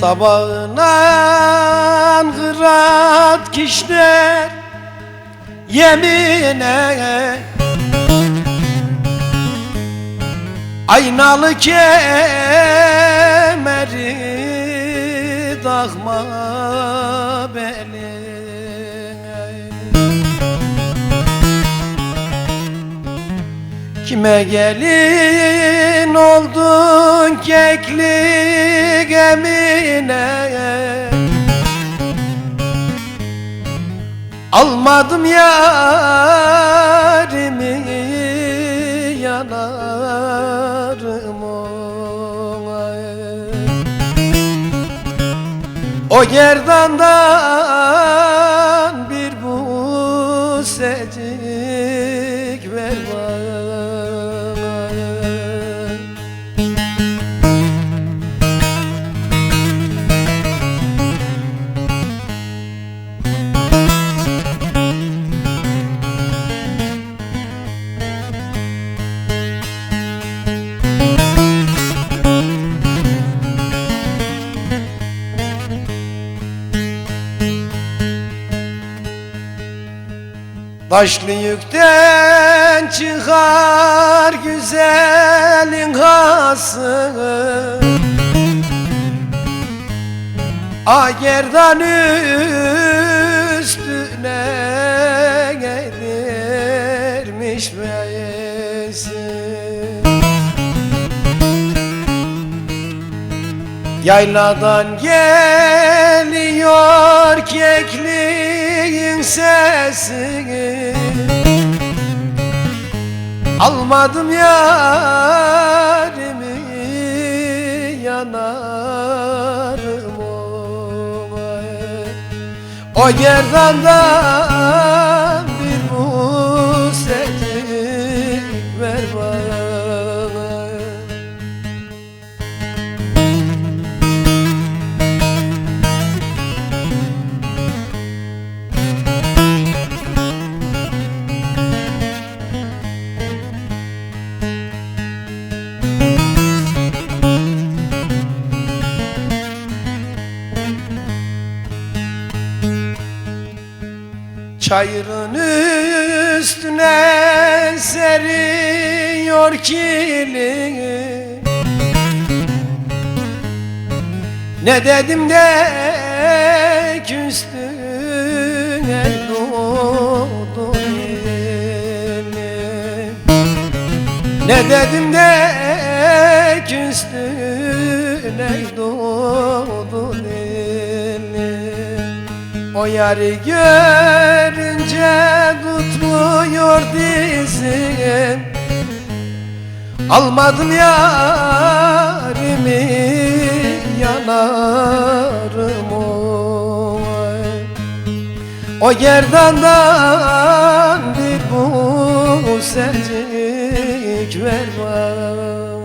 Sabahına kırat kişner Yemine Aynalı kemeri takma beline Kime gelin oldun kekli gemine Almadım yarimi yanarım ona. O gerdandan bir bu secik Başlı yükten çıkar güzelin hası Agerdan üstüne gelirmiş meyesi Yayladan geliyor kekliğin sesi Almadım yarimi yanarım ona O gerdandan bir bu secik ver bana Çayırın üstüne seriyor kirli. Ne dedim de küstüne doğdu Ne dedim de küstüne doğdu o yarı görünce tutmuyor dizim Almadım yarimi yanarım oy. O gerdandan bir bu secik ver bana